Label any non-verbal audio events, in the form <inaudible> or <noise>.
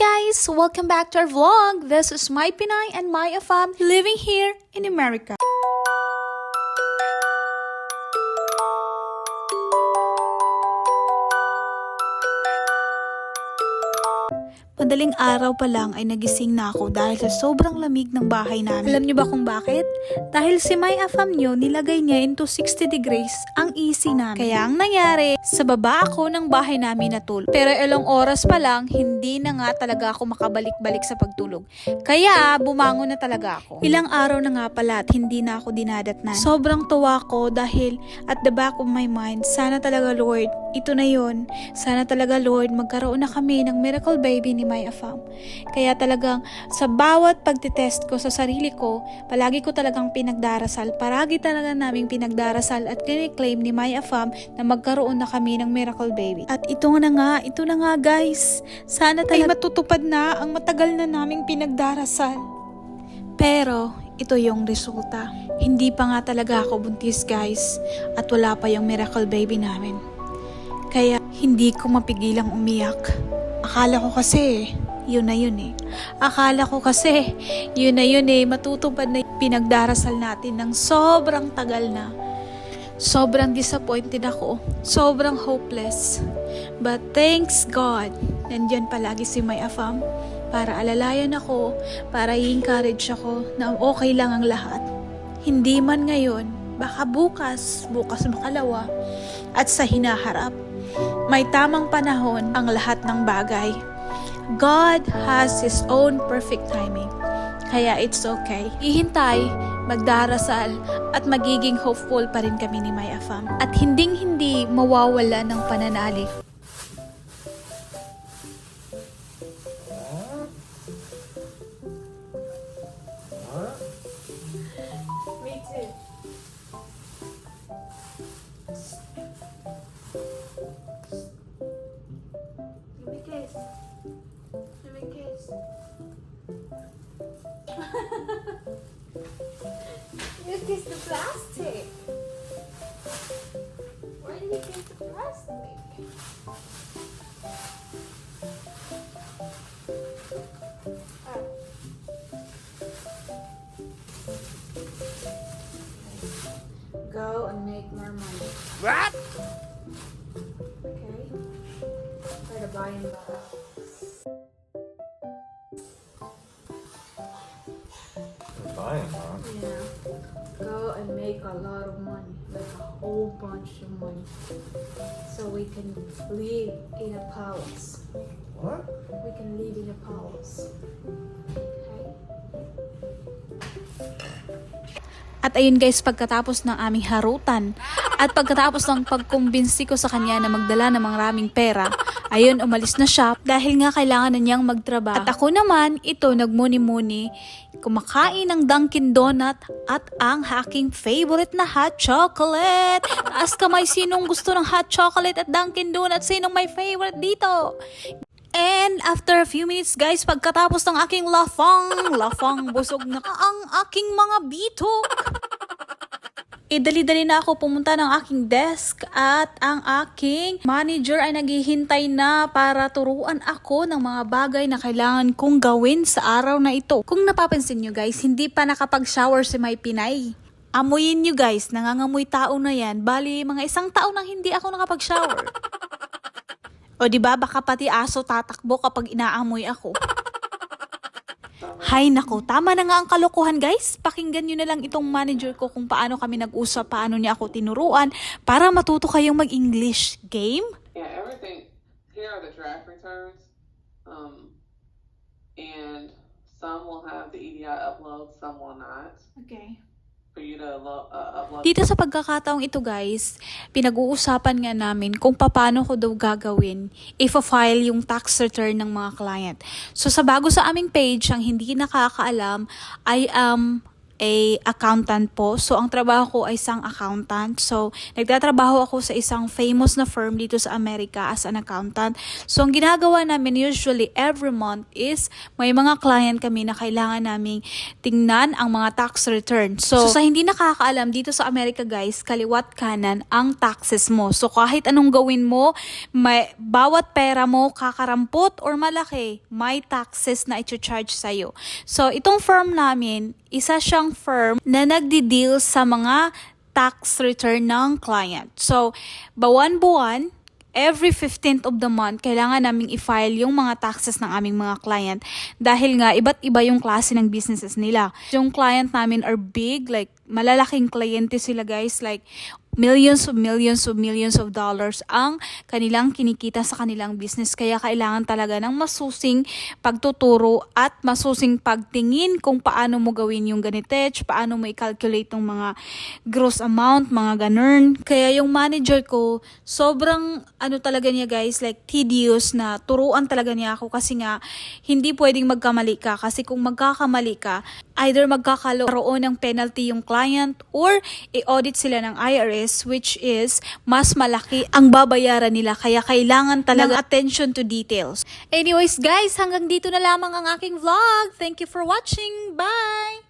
Guys! Welcome back to our vlog! This is my Pinay and my Afam living here in America. Madaling araw pa lang ay nagising na ako dahil sa sobrang lamig ng bahay namin. Alam niyo ba kung bakit? Dahil si May Afam nyo nilagay niya into 60 degrees ang AC namin. Kaya ang nangyari, sa baba ako ng bahay namin natulog. Pero ilang oras pa lang, hindi na nga talaga ako makabalik-balik sa pagtulog. Kaya bumangon na talaga ako. Ilang araw na nga pala at hindi na ako dinadatnan. Sobrang tuwa ko dahil at the back of my mind, sana talaga Lord, ito na yon. Sana talaga Lord, magkaroon na kami ng miracle baby ni My Afam. Kaya talagang sa bawat pagtitest ko sa sarili ko, palagi ko talagang pinagdarasal. Paragi talaga naming pinagdarasal at claim ni My Afam na magkaroon na kami ng miracle baby. At ito na nga, ito na nga guys. Sana talaga matutupad na ang matagal na naming pinagdarasal. Pero, ito yung resulta. Hindi pa nga talaga ako buntis guys at wala pa yung miracle baby namin. Kaya hindi ko mapigilang umiyak. Akala ko kasi, yun na yun eh. Akala ko kasi, yun na yun eh, matutupad na pinagdarasal natin ng sobrang tagal na. Sobrang disappointed ako. Sobrang hopeless. But thanks God, nandyan palagi si May Afam para alalayan ako, para i-encourage ako na okay lang ang lahat. Hindi man ngayon, baka bukas, bukas makalawa, at sa hinaharap. May tamang panahon ang lahat ng bagay. God has His own perfect timing. Kaya it's okay. Ihintay, magdarasal, at magiging hopeful pa rin kami ni Maya Fam. At hinding-hindi mawawala ng pananalig. Give me a kiss. you kissed the plastic. Why did you kiss the plastic? Oh. Go and make more money. What? Okay? Try to buy him the buying, huh? Yeah. Go and make a lot of money, like a whole bunch of money. So we can live in a palace. What? We can live in a palace. Okay? At ayun guys, pagkatapos ng aming harutan at pagkatapos ng pagkumbinsi ko sa kanya na magdala ng maraming pera, ayun umalis na siya dahil nga kailangan na niyang magtrabaho. At ako naman, ito nagmuni-muni, kumakain ng Dunkin Donut at ang aking favorite na hot chocolate. Taas kamay sinong gusto ng hot chocolate at Dunkin Donut, sinong may favorite dito? And after a few minutes guys, pagkatapos ng aking lafang, lafang busog na ang aking mga bitok. Idali-dali na ako pumunta ng aking desk at ang aking manager ay naghihintay na para turuan ako ng mga bagay na kailangan kong gawin sa araw na ito. Kung napapansin nyo guys, hindi pa nakapag-shower si May Pinay. Amuyin nyo guys, nangangamoy tao na yan. Bali, mga isang taon nang hindi ako nakapag-shower. <laughs> O di ba baka pati aso tatakbo kapag inaamoy ako. Hay nako, tama na nga ang kalokohan guys. Pakinggan nyo na lang itong manager ko kung paano kami nag-usap, paano niya ako tinuruan para matuto kayong mag-English. Game? Yeah, everything. Here are the draft returns. Um, and some will have the EDI upload, some will not. Okay. Dito sa pagkakataong ito guys, pinag-uusapan nga namin kung paano ko daw gagawin if-file yung tax return ng mga client. So sa bago sa aming page, ang hindi nakakaalam ay um, a accountant po. So, ang trabaho ko ay isang accountant. So, nagtatrabaho ako sa isang famous na firm dito sa Amerika as an accountant. So, ang ginagawa namin usually every month is may mga client kami na kailangan naming tingnan ang mga tax return. So, sa hindi nakakaalam dito sa Amerika guys, kaliwat kanan ang taxes mo. So, kahit anong gawin mo, may, bawat pera mo kakarampot or malaki, may taxes na i-charge sa'yo. So, itong firm namin, isa siyang firm na nagdi-deal sa mga tax return ng client. So, bawan-buwan, every 15th of the month, kailangan naming i-file yung mga taxes ng aming mga client. Dahil nga, iba't iba yung klase ng businesses nila. Yung client namin are big, like, malalaking kliyente sila guys, like, millions of millions of millions of dollars ang kanilang kinikita sa kanilang business. Kaya kailangan talaga ng masusing pagtuturo at masusing pagtingin kung paano mo gawin yung ganitech, paano mo i-calculate ng mga gross amount, mga ganun. Kaya yung manager ko, sobrang ano talaga niya guys, like tedious na turuan talaga niya ako kasi nga hindi pwedeng magkamali ka kasi kung magkakamali ka, either magkakaroon ng penalty yung client or i-audit sila ng IRS which is mas malaki ang babayaran nila kaya kailangan talaga ng attention to details. Anyways guys, hanggang dito na lamang ang aking vlog. Thank you for watching. Bye!